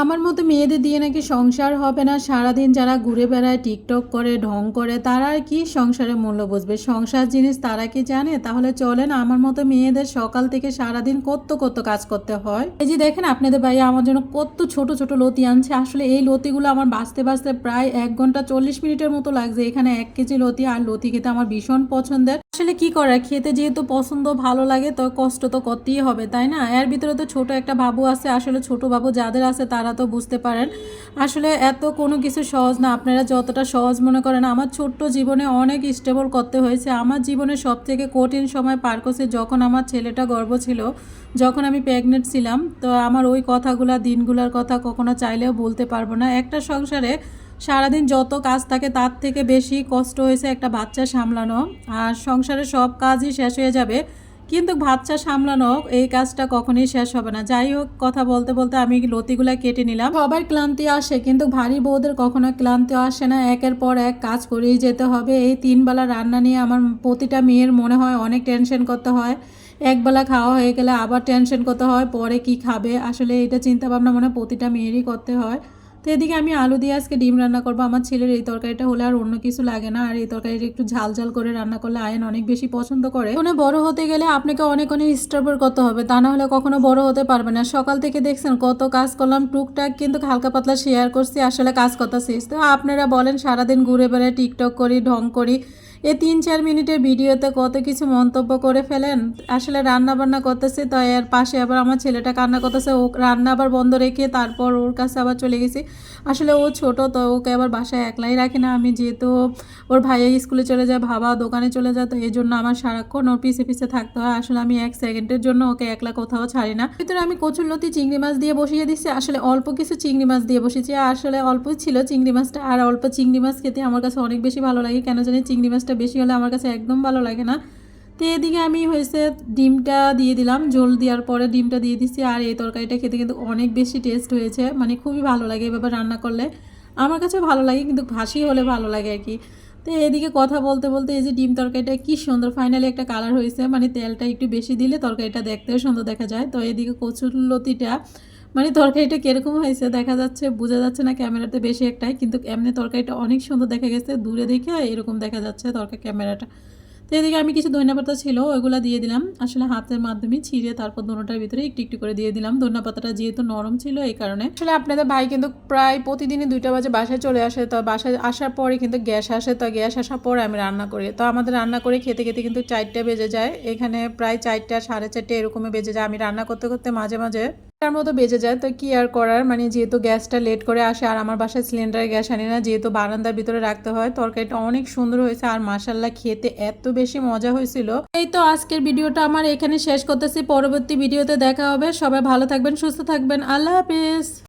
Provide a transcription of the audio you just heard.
আমার মতো মেয়েদের দিয়ে নাকি সংসার হবে না। সারাদিন যারা ঘুরে বেড়ায়, টিকটক করে, ঢং করে, তারা কি সংসারের মূল্য বুঝবে? সংসার জিনিস তারা কি জানে? তাহলে চলেন, আমার মতো মেয়েদের সকাল থেকে সারাদিন কত কত কাজ করতে হয়। এই যে দেখেন আপনাদের ভাই আমার জন্য কত ছোট ছোট লতি আনছে। আসলে এই লতিগুলো আমার বাঁচতে বাঁচতে প্রায় এক ঘণ্টা চল্লিশ মিনিটের মতো লাগছে। এখানে এক কেজি লতি আর লতি খেতে আমার ভীষণ পছন্দের। আসলে কি করার খেতে যেহেতু পছন্দ ভালো লাগে, তো কষ্ট তো করতেই হবে, তাই না? এর ভিতরে তো ছোট একটা বাবু আছে। আসলে ছোট বাবু যাদের আছে তারা তো বুঝতে পারেন। আসলে এত কোনো কিছু সহজ না। আপনারা যতটা সহজ মনে করেন, আমার ছোট্ট জীবনে অনেক স্টেবল করতে হয়েছে। আমার জীবনে সব থেকে কঠিন সময় পার করছে যখন আমার ছেলেটা গর্ব ছিল, যখন আমি প্রেগনেন্ট ছিলাম, তো আমার ওই কথাগুলা, দিনগুলোর কথা কখনো চাইলেও বলতে পারব না। একটা সংসারে সারাদিন যত কাজ থাকে, তার থেকে বেশি কষ্ট হয়েছে একটা বাচ্চা সামলানো। আর সংসারে সব কাজই শেষ হয়ে যাবে। কিন্তু বাচ্চা সামলানো এই কাজটা কখনোই শেষ হবে না। যাই হোক, কথা বলতে বলতে আমি লতিগুলা কেটে নিলাম। সবার ক্লান্তি আসে, কিন্তু ভারী বউদের কখনো ক্লান্তি আসে না। একের পর এক কাজ করেই যেতে হবে। এই তিন বেলা রান্না নিয়ে আমার প্রতিটা মেয়ের মনে হয় অনেক টেনশন করতে হয়। একবেলা খাওয়া হয়ে গেলে আবার টেনশন করতে হয়, পরে কি খাবে? আসলে এটা চিন্তা ভাবনা মনে প্রতিটা মেয়েরই করতে হয়। তো এদিকে আমি আলু দিয়ে আজকে ডিম রান্না করব। আমার ছেলের এই তরকারিটা হলে আর অন্য কিছু লাগে না। আর এই তরকারিটা একটু ঝাল ঝাল করে রান্না করলে আয়ন অনেক বেশি পছন্দ করে। মানে বড় হতে গেলে আপনাকে অনেক অনেক স্ট্রাগল করতে হবে। তা না হলে কখনো বড় হতে পারবে না। সকাল থেকে দেখছেন কত কাজ করলাম, টুকটাক কিন্তু হালকা পাতলা শেয়ার করছি, আসলে কাজ শেষ। তো আপনারা বলেন সারাদিন ঘুরে বেড়ায় টিকটক করি, ঢং করি এই তিন চার মিনিটের ভিডিওতে কত কিছু মন্তব্য করে ফেলেন। আসলে রান্না বান্না করতেছে, তো এর পাশে আবার আমার ছেলেটা কান্না করতেছে, ও রান্না আবার বন্ধ রেখে তারপর ওর কাছে আবার চলে গেছি। আসলে ও ছোট, তো ওকে আবার বাসায় একলাই রাখি না। আমি যেহেতু ওর ভাইয়া স্কুলে চলে যায়, ভাবা দোকানে চলে যায়, তো এই জন্য আমার সারাক্ষণ ওর পিছে পিছে থাকতে হয়। আসলে আমি এক সেকেন্ডের জন্য ওকে একলা কোথাও ছাড়ি না। ভিতরে আমি কচুরলতি চিংড়ি মাছ দিয়ে বসিয়ে দিচ্ছি আসলে অল্প কিছু চিংড়ি মাছ দিয়ে বসেছি। আসলে অল্প ছিল চিংড়ি মাছটা, আর অল্প চিংড়ি মাছ খেতে আমার কাছে অনেক বেশি ভালো লাগে। কেন জানি চিংড়ি মাছটা বেশি হলে আমার কাছে একদম ভালো লাগে না। তো এদিকে আমি হয়েছে ডিমটা দিয়ে দিলাম, জল দেওয়ার পরে ডিমটা দিয়ে দিচ্ছি আর এই তরকারিটা খেতে কিন্তু অনেক বেশি টেস্ট হয়েছে মানে খুবই ভালো লাগে এভাবে রান্না করলে। আমার কাছে ভালো লাগে, কিন্তু ভাসি হলে ভালো লাগে আর কি। তো এদিকে কথা বলতে বলতে এই যে ডিম তরকারিটা কি সুন্দর ফাইনালি একটা কালার হয়েছে। মানে তেলটা একটু বেশি দিলে তরকারিটা দেখতেও সুন্দর দেখা যায়। তো এদিকে কচুর লতিটা মানে তরকারিটা কীরকম হয়েছে দেখা যাচ্ছে, বোঝা যাচ্ছে না ক্যামেরাতে বেশি একটাই, কিন্তু এমনি তরকারিটা অনেক সুন্দর দেখা গেছে, দূরে দেখে এরকম দেখা যাচ্ছে তরকারি ক্যামেরাটা। তো এদিকে আমি কিছু ধনিয়া ছিল, ওইগুলো দিয়ে দিলাম, আসলে হাতের মাধ্যমে ছিঁড়ে তারপর দোনোটার ভিতরে একটু একটু করে দিয়ে দিলাম। ধনিয়া পাতাটা যেহেতু নরম ছিল এই কারণে। আসলে আপনাদের ভাই কিন্তু প্রায় প্রতিদিনই দুইটা বাজে বাসায় চলে আসে, তো বাসায় আসার পরে কিন্তু গ্যাস আসে, তো গ্যাস আসার পরে আমি রান্না করি। তো আমাদের রান্না করে খেতে খেতে কিন্তু চারটা বেজে যায়, এখানে প্রায় চারটা সাড়ে চারটে এরকমই বেজে যায়। আমি রান্না করতে করতে মাঝে মাঝে তার মতো বেজে যায়, তো কি আর করার? মানে যেহেতু গ্যাসটা লেট করে আসে, আর আমার বাসায় সিলিন্ডারে গ্যাস আনি না, যেহেতু বারান্দার ভিতরে রাখতে হয়, তরকারিটা অনেক সুন্দর হয়েছে, আর মাসাল্লাহ খেতে এত বেশি মজা হয়েছিল। এই তো আজকের ভিডিওটা আমার এখানে শেষ করতেছি, পরবর্তী ভিডিওতে দেখা হবে, সবাই ভালো থাকবেন, সুস্থ থাকবেন, আল্লাহ হাফিজ।